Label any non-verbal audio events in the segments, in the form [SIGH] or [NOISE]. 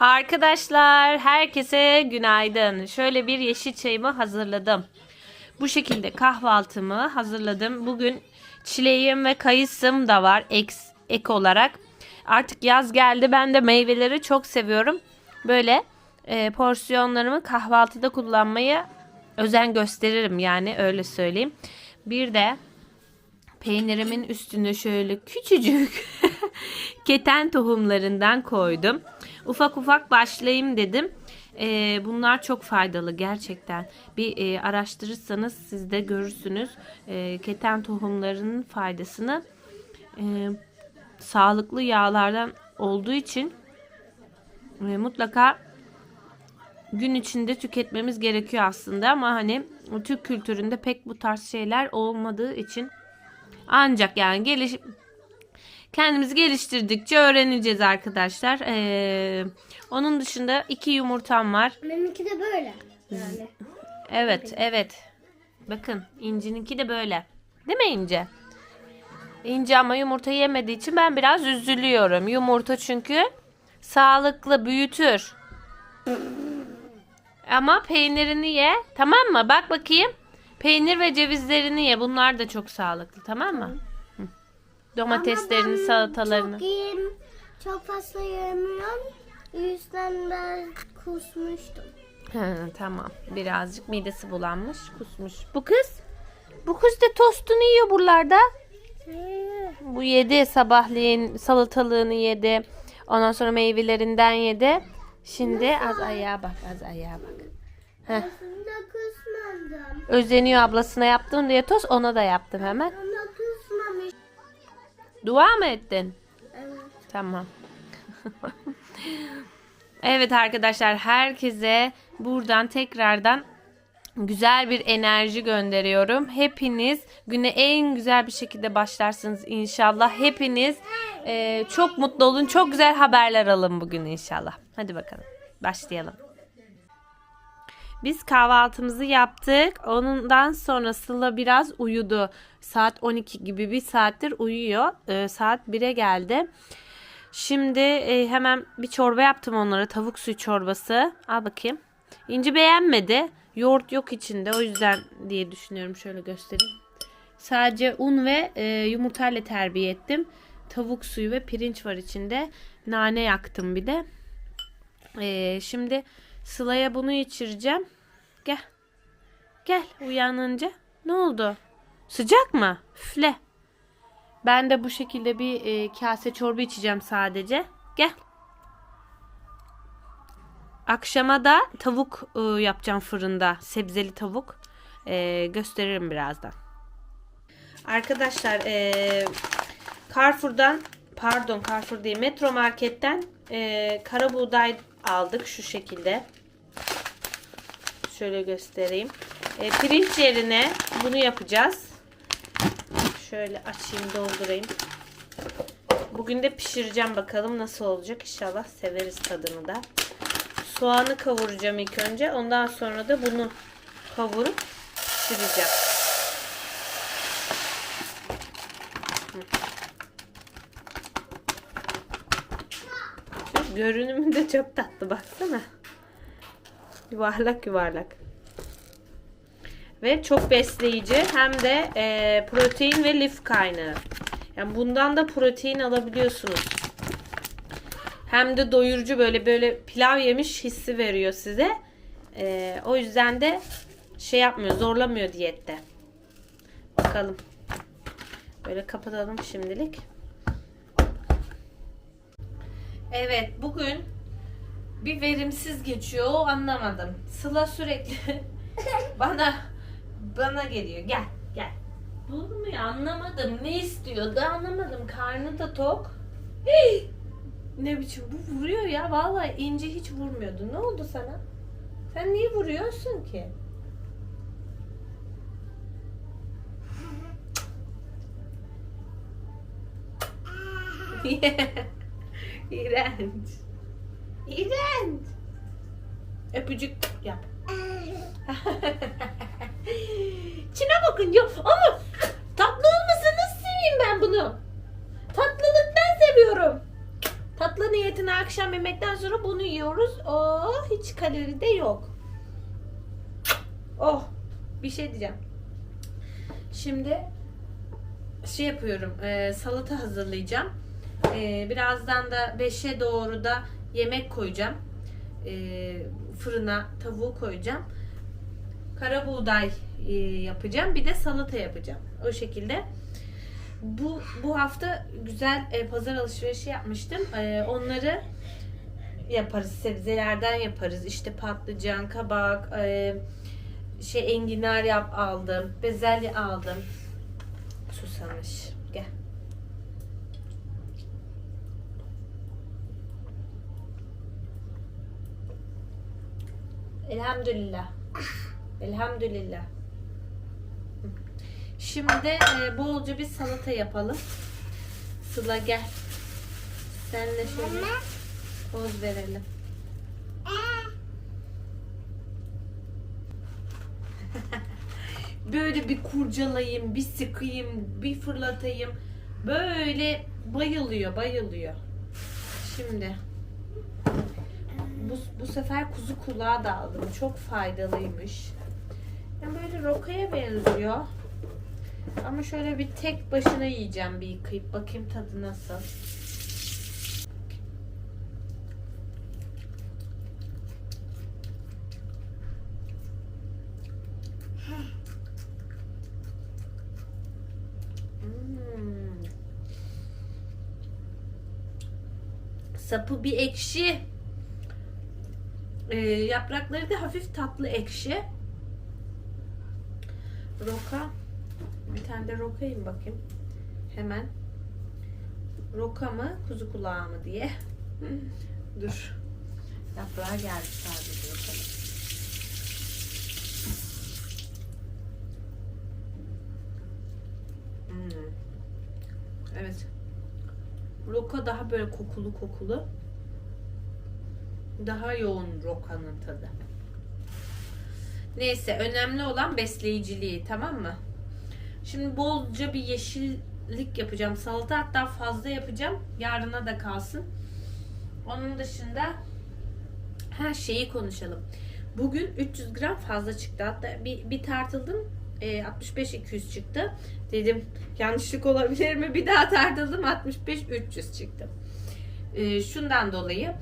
Arkadaşlar herkese günaydın. Şöyle bir yeşil çayımı hazırladım. Bu şekilde kahvaltımı hazırladım. Bugün çileğim ve kayısım da var ek, ek olarak. Artık yaz geldi. Ben de meyveleri çok seviyorum. Böyle e, porsiyonlarımı kahvaltıda kullanmayı özen gösteririm yani öyle söyleyeyim. Bir de peynirimin üstüne şöyle küçücük [LAUGHS] keten tohumlarından koydum. Ufak ufak başlayayım dedim. Ee, bunlar çok faydalı gerçekten. Bir e, araştırırsanız siz de görürsünüz. Ee, keten tohumlarının faydasını e, sağlıklı yağlardan olduğu için e, mutlaka gün içinde tüketmemiz gerekiyor aslında ama hani Türk kültüründe pek bu tarz şeyler olmadığı için ancak yani geliş kendimizi geliştirdikçe öğreneceğiz arkadaşlar. Ee, onun dışında iki yumurtam var. Benimki de böyle. Yani. Evet, evet. Bakın İnci'ninki de böyle. Değil mi İnci? İnci ama yumurta yemediği için ben biraz üzülüyorum. Yumurta çünkü sağlıklı büyütür. Ama peynirini ye. Tamam mı? Bak bakayım. Peynir ve cevizlerini ye. Bunlar da çok sağlıklı. Tamam mı? Domateslerini, Ama ben salatalarını. Çok yiyeyim, çok fazla yemiyorum. Yüzden ben kusmuştum. Ha, tamam. Birazcık midesi bulanmış, kusmuş. Bu kız? Bu kız da tostunu yiyor buralarda. Bu yedi sabahleyin salatalığını yedi. Ondan sonra meyvelerinden yedi. Şimdi az ayağa bak, az ayağa bak. Heh. Özeniyor ablasına yaptım diye tost ona da yaptım hemen. Dua mı ettin? Evet. Tamam. [LAUGHS] evet arkadaşlar herkese buradan tekrardan güzel bir enerji gönderiyorum. Hepiniz güne en güzel bir şekilde başlarsınız inşallah. Hepiniz e, çok mutlu olun. Çok güzel haberler alın bugün inşallah. Hadi bakalım başlayalım. Biz kahvaltımızı yaptık. Ondan sonra Sıla biraz uyudu. Saat 12 gibi bir saattir uyuyor. Ee, saat 1'e geldi. Şimdi e, hemen bir çorba yaptım onlara. Tavuk suyu çorbası. Al bakayım. İnci beğenmedi. Yoğurt yok içinde. O yüzden diye düşünüyorum. Şöyle göstereyim. Sadece un ve e, yumurtayla terbiye ettim. Tavuk suyu ve pirinç var içinde. Nane yaktım bir de. Ee, şimdi Sıla'ya bunu içireceğim. Gel. Gel uyanınca. Ne oldu? Sıcak mı? Üfle. Ben de bu şekilde bir e, kase çorba içeceğim sadece. Gel. Akşama da tavuk e, yapacağım fırında. Sebzeli tavuk. E, gösteririm birazdan. Arkadaşlar e, Carrefour'dan pardon Carrefour değil Metro Market'ten e, kara buğday aldık şu şekilde. Şöyle göstereyim. E, pirinç yerine bunu yapacağız. Şöyle açayım doldurayım. Bugün de pişireceğim bakalım nasıl olacak. İnşallah severiz tadını da. Soğanı kavuracağım ilk önce. Ondan sonra da bunu kavurup pişireceğim. Görünümü de çok tatlı baksana. Yuvarlak yuvarlak. Ve çok besleyici hem de e, protein ve lif kaynağı. Yani bundan da protein alabiliyorsunuz. Hem de doyurucu böyle böyle pilav yemiş hissi veriyor size. E, o yüzden de şey yapmıyor, zorlamıyor diyette. Bakalım. Böyle kapatalım şimdilik. Evet, bugün bir verimsiz geçiyor. Anlamadım. Sıla sürekli [LAUGHS] bana bana geliyor. Gel, gel. Durmuyor. Anlamadım. Ne istiyordu? Anlamadım. Karnı da tok. Hey! Ne biçim bu vuruyor ya. Vallahi ince hiç vurmuyordu. Ne oldu sana? Sen niye vuruyorsun ki? [LAUGHS] İğrenç. İğrenç. Öpücük yap. [LAUGHS] Çin'e bakın ya. Ama tatlı olmasa nasıl seveyim ben bunu? Tatlılıktan seviyorum. Tatlı niyeti niyetine akşam yemekten sonra bunu yiyoruz. Oh hiç kalori de yok. Oh bir şey diyeceğim. Şimdi şey yapıyorum e, salata hazırlayacağım. E, birazdan da 5'e doğru da yemek koyacağım. E, fırına tavuğu koyacağım. Kara buğday e, yapacağım. Bir de salata yapacağım. O şekilde. Bu bu hafta güzel e, pazar alışverişi yapmıştım. E, onları yaparız. Sebzelerden yaparız. İşte patlıcan, kabak, e, şey enginar yap aldım. Bezelye aldım. Susamış. Gel. Elhamdülillah. Elhamdülillah. Şimdi e, bolca bir salata yapalım. Sıla gel. Senle şöyle poz verelim. [LAUGHS] Böyle bir kurcalayayım, bir sıkayım, bir fırlatayım. Böyle bayılıyor, bayılıyor. Şimdi bu, bu sefer kuzu kulağı da aldım. Çok faydalıymış. Yani böyle rokaya benziyor. Ama şöyle bir tek başına yiyeceğim bir yıkayıp bakayım tadı nasıl. Hmm. Sapı bir ekşi. Ee, yaprakları da hafif tatlı ekşi. Roka. Bir tane de roka yiyeyim bakayım. Hemen. Roka mı, kuzu kulağı mı diye. Dur. Yaprağı geldi sadece bakalım. Hmm. Evet. Roka daha böyle kokulu kokulu. Daha yoğun rokanın tadı. Neyse önemli olan besleyiciliği tamam mı? Şimdi bolca bir yeşillik yapacağım. Salata hatta fazla yapacağım. Yarına da kalsın. Onun dışında her şeyi konuşalım. Bugün 300 gram fazla çıktı. Hatta bir, bir tartıldım. E, 65-200 çıktı. Dedim yanlışlık olabilir mi? Bir daha tartıldım. 65-300 çıktı. E, şundan dolayı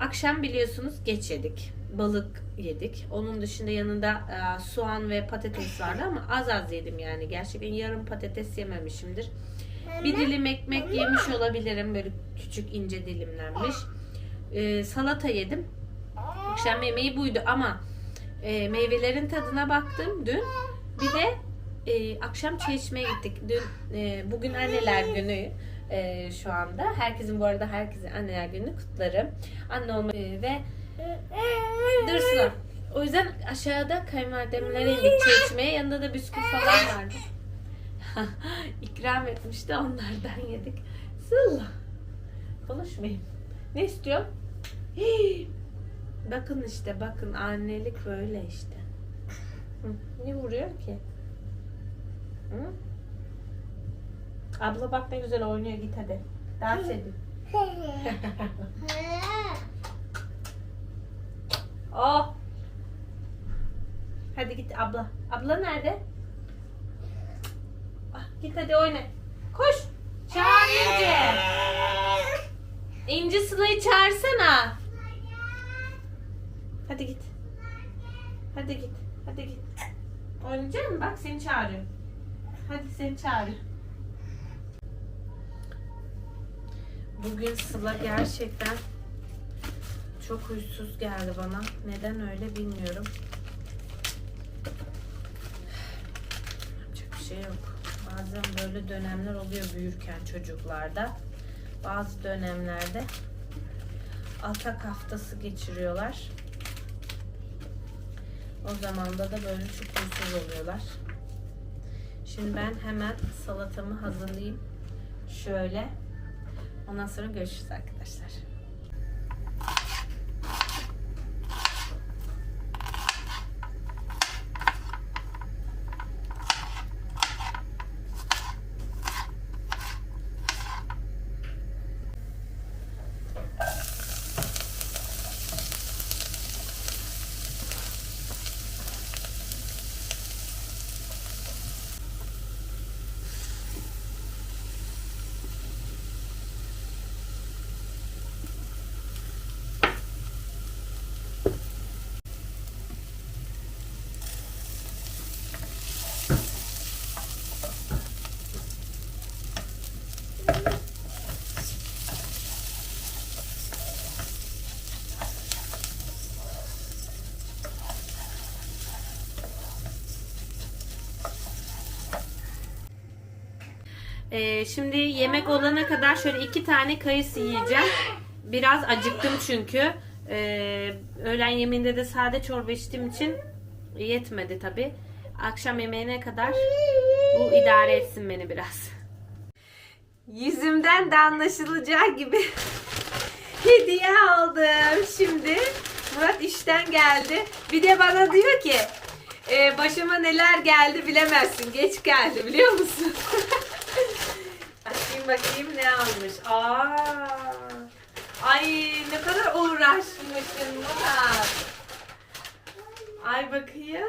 akşam biliyorsunuz geç yedik. Balık yedik. Onun dışında yanında e, soğan ve patates vardı ama az az yedim yani. Gerçekten yarım patates yememişimdir. Bir dilim ekmek yemiş olabilirim. Böyle küçük ince dilimlenmiş. E, salata yedim. Akşam yemeği buydu ama e, meyvelerin tadına baktım dün. Bir de e, akşam çay içmeye gittik. Dün e, bugün anneler günü e, şu anda. Herkesin bu arada herkesin anneler günü kutlarım. Anne olma e, ve Dur Sıla. O yüzden aşağıda kayınvalidemlere indik çay içmeye. Yanında da bisküvi falan vardı. [LAUGHS] İkram etmişti onlardan yedik. Sıla. Konuşmayayım. Ne istiyor? Bakın işte bakın annelik böyle işte. Hı, Ne vuruyor ki? Hı? Abla bak ne güzel oynuyor git hadi. Dans edin. [LAUGHS] Oh. Hadi git abla. Abla nerede? Ah, git hadi oyna. Koş. Çağır İnci. İnci Sıla'yı çağırsana. Hadi git. Hadi git. Hadi git. Oynayacak mısın? Bak seni çağırıyor. Hadi seni çağırıyor. Bugün Sıla gerçekten çok huysuz geldi bana. Neden öyle bilmiyorum. Yapacak bir şey yok. Bazen böyle dönemler oluyor büyürken çocuklarda. Bazı dönemlerde atak haftası geçiriyorlar. O zaman da böyle çok huysuz oluyorlar. Şimdi ben hemen salatamı hazırlayayım. Şöyle. Ondan sonra görüşürüz arkadaşlar. Ee, şimdi yemek olana kadar şöyle iki tane kayısı yiyeceğim. Biraz acıktım çünkü. Ee, öğlen yemeğinde de sade çorba içtiğim için yetmedi tabi. Akşam yemeğine kadar bu idare etsin beni biraz. Yüzümden de anlaşılacağı gibi [LAUGHS] hediye aldım şimdi. Murat işten geldi. Bir de bana diyor ki "E, başıma neler geldi bilemezsin. Geç geldi biliyor musun? [LAUGHS] Bakayım ne almış. Aa. Ay ne kadar uğraşmışsın Murat. Ay bakayım.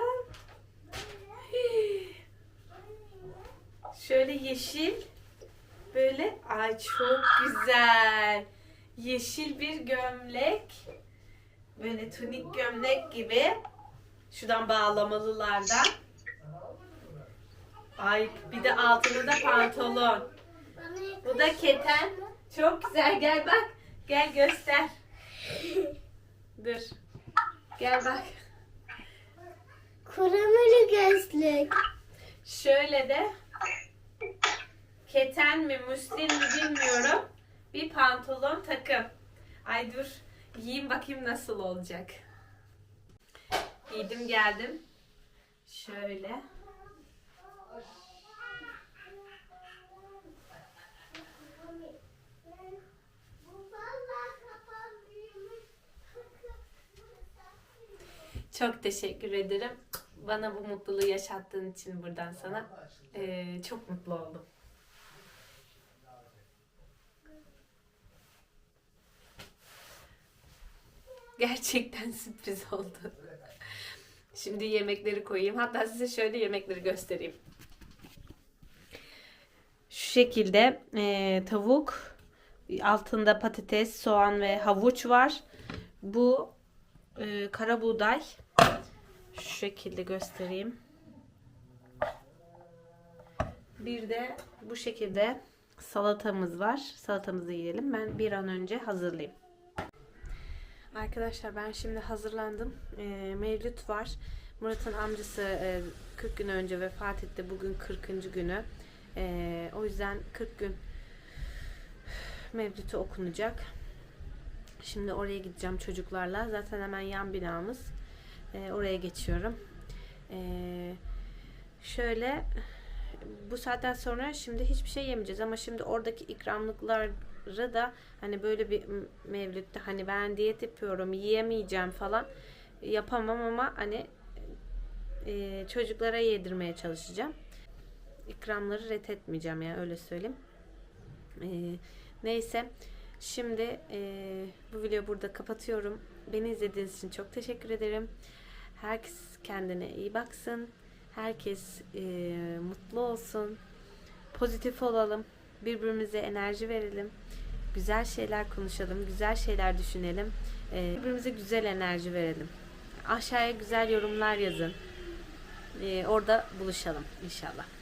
Şöyle yeşil. Böyle ay çok güzel. Yeşil bir gömlek. Böyle tunik gömlek gibi. Şuradan bağlamalılardan. Ay bir de altında da pantolon. Bu da keten. Çok güzel. Gel bak. Gel göster. Dur. Gel bak. Kurameli gözlük. Şöyle de keten mi muslin mi bilmiyorum. Bir pantolon takım. Ay dur. Giyeyim bakayım nasıl olacak. Giydim geldim. Şöyle. Çok teşekkür ederim. Bana bu mutluluğu yaşattığın için buradan sana eee, çok mutlu oldum. Gerçekten [LAUGHS] sürpriz oldu. Şimdi yemekleri koyayım. Hatta size şöyle yemekleri göstereyim. Şu şekilde eee, tavuk, altında patates, soğan ve havuç var. Bu eee, kara buğday. Şu şekilde göstereyim. Bir de bu şekilde salatamız var. Salatamızı yiyelim. Ben bir an önce hazırlayayım. Arkadaşlar ben şimdi hazırlandım. Ee, Mevlüt var. Murat'ın amcası e, 40 gün önce vefat etti. Bugün 40. günü. Ee, o yüzden 40 gün Mevlüt'ü okunacak. Şimdi oraya gideceğim çocuklarla. Zaten hemen yan binamız. Ee, oraya geçiyorum. Ee, şöyle bu saatten sonra şimdi hiçbir şey yemeyeceğiz ama şimdi oradaki ikramlıkları da hani böyle bir mevlütte hani ben diyet yapıyorum yiyemeyeceğim falan yapamam ama hani e, çocuklara yedirmeye çalışacağım. İkramları ret etmeyeceğim ya öyle söyleyeyim. Ee, neyse şimdi e, bu videoyu burada kapatıyorum. Beni izlediğiniz için çok teşekkür ederim. Herkes kendine iyi baksın. Herkes e, mutlu olsun. Pozitif olalım. Birbirimize enerji verelim. Güzel şeyler konuşalım. Güzel şeyler düşünelim. E, birbirimize güzel enerji verelim. Aşağıya güzel yorumlar yazın. E, orada buluşalım inşallah.